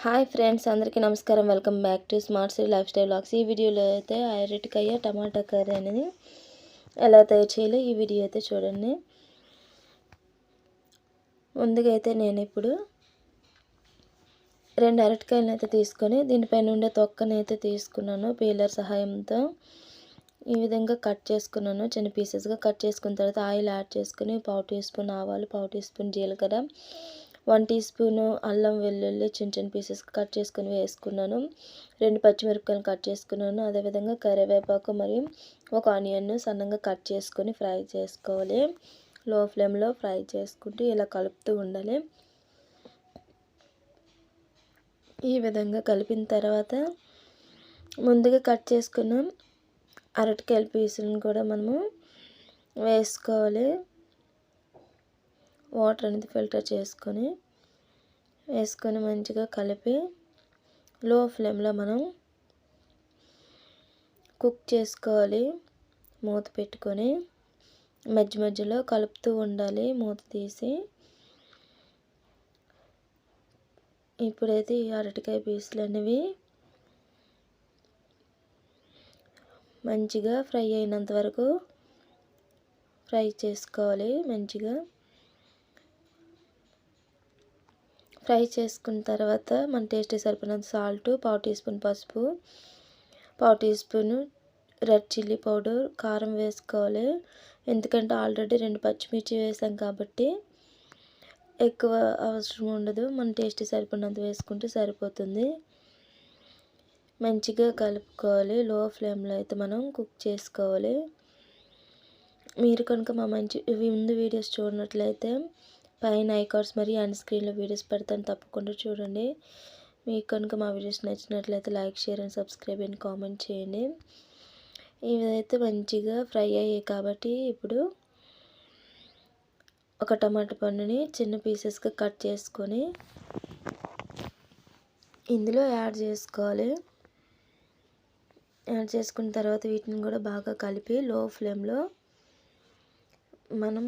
Hi friends అందరికీ నమస్కారం. Welcome back to smart city lifestyle blogs ఈ వీడియోలో అయితే అరటికాయ టమాటా కర్రీ అనేది ఎలా తయారు చేయాలో ఈ వీడియో అయితే చూడండి. ముందుగా అయితే నేను ఇప్పుడు రెండు అరటికాయలను అయితే తీసుకొని దీనిపైన ఉండే తొక్కని అయితే తీసుకున్నాను పీలర్ సహాయంతో. ఈ విధంగా కట్ చేసుకున్నాను చిన్న పీసెస్గా కట్ చేసుకున్న తర్వాత ఆయిల్ యాడ్ చేసుకుని పావు టీ స్పూన్ ఆవాలు పావు టీ స్పూన్ జీలకర్ర వన్ టీ స్పూను అల్లం వెల్లుల్లి చిన్న చిన్న పీసెస్ కట్ చేసుకుని వేసుకున్నాను. రెండు పచ్చిమిరపకాయలు కట్ చేసుకున్నాను. అదేవిధంగా కరివేపాకు మరియు ఒక ఆనియన్ సన్నంగా కట్ చేసుకొని ఫ్రై చేసుకోవాలి. లో ఫ్లేమ్లో ఫ్రై చేసుకుంటూ ఇలా కలుపుతూ ఉండాలి. ఈ విధంగా కలిపిన తర్వాత ముందుగా కట్ చేసుకున్న అరటికాయల పీసులను కూడా మనము వేసుకోవాలి. వాటర్ అనేది ఫిల్టర్ చేసుకొని వేసుకొని మంచిగా కలిపి లో ఫ్లేమ్లో మనం కుక్ చేసుకోవాలి. మూత పెట్టుకొని మధ్య మధ్యలో కలుపుతూ ఉండాలి. మూత తీసి ఇప్పుడైతే ఈ అరటికాయ పీసులు అనేవి మంచిగా ఫ్రై అయినంత వరకు ఫ్రై చేసుకోవాలి. మంచిగా ఫ్రై చేసుకున్న తర్వాత మన టేస్ట్కి సరిపడినంత సాల్ట్ పావు టీ స్పూన్ పసుపు పావు teaspoon red chilli powder కారం వేసుకోవాలి. ఎందుకంటే ఆల్రెడీ రెండు పచ్చిమిర్చి వేసాం కాబట్టి ఎక్కువ అవసరం ఉండదు. మన టేస్ట్ సరిపడినంత వేసుకుంటే సరిపోతుంది. మంచిగా కలుపుకోవాలి. లో ఫ్లేమ్లో అయితే మనం కుక్ చేసుకోవాలి. మీరు కనుక మా మంచి ముందు వీడియోస్ చూడనట్లయితే పైన ఐకార్డ్స్ మరియు అండ్ స్క్రీన్లో వీడియోస్ పెడతాను తప్పకుండా చూడండి. మీకు కనుక మా వీడియోస్ నచ్చినట్లయితే like share and subscribe and comment చేయండి. ఇవైతే మంచిగా ఫ్రై అయ్యాయి కాబట్టి ఇప్పుడు ఒక టమాటా పండుని చిన్న పీసెస్గా కట్ చేసుకొని ఇందులో యాడ్ చేసుకోవాలి. యాడ్ చేసుకున్న తర్వాత వీటిని కూడా బాగా కలిపి లో ఫ్లేమ్లో మనం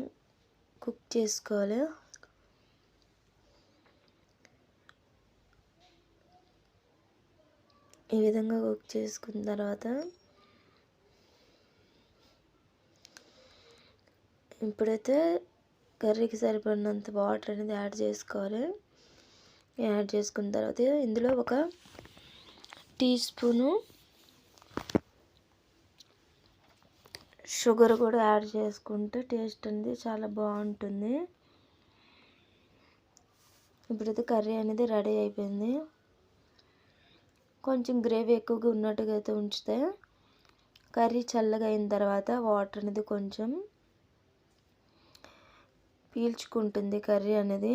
కుక్ చేసుకోవాలి. ఈ విధంగా కుక్ చేసుకున్న తర్వాత ఇప్పుడైతే కర్రీకి సరిపడినంత వాటర్ అనేది యాడ్ చేసుకోవాలి. యాడ్ చేసుకున్న తర్వాత ఇందులో ఒక టీ స్పూను షుగర్ కూడా యాడ్ చేసుకుంటే టేస్ట్ అనేది చాలా బాగుంటుంది. ఇప్పుడైతే కర్రీ అనేది రెడీ అయిపోయింది. కొంచెం గ్రేవీ ఎక్కువగా ఉన్నట్టుగా అయితే ఉంచితే కర్రీ చల్లగా అయిన తర్వాత వాటర్ అనేది కొంచెం పీల్చుకుంటుంది కర్రీ అనేది.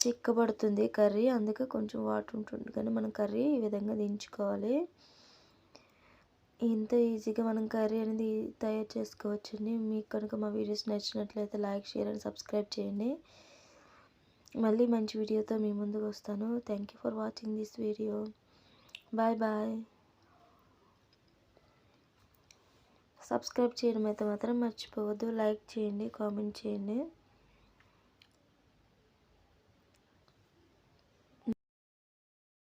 చిక్కబడుతుంది కర్రీ అందుకే కొంచెం వాటర్ ఉంటుంది. కానీ మనం కర్రీ ఈ విధంగా దించుకోవాలి. ఇంత ఈజీగా మనం కర్రీ అనేది తయారు చేసుకోవచ్చండి. మీకు కనుక మా వీడియోస్ నచ్చినట్లయితే లైక్ షేర్ అండ్ సబ్స్క్రైబ్ చేయండి. మళ్ళీ మంచి వీడియోతో మీ ముందుకు వస్తాను. Thank you for watching this video. Bye bye. Subscribe చేయడం అయితే మాత్రం మర్చిపోవద్దు. లైక్ చేయండి కామెంట్ చేయండి.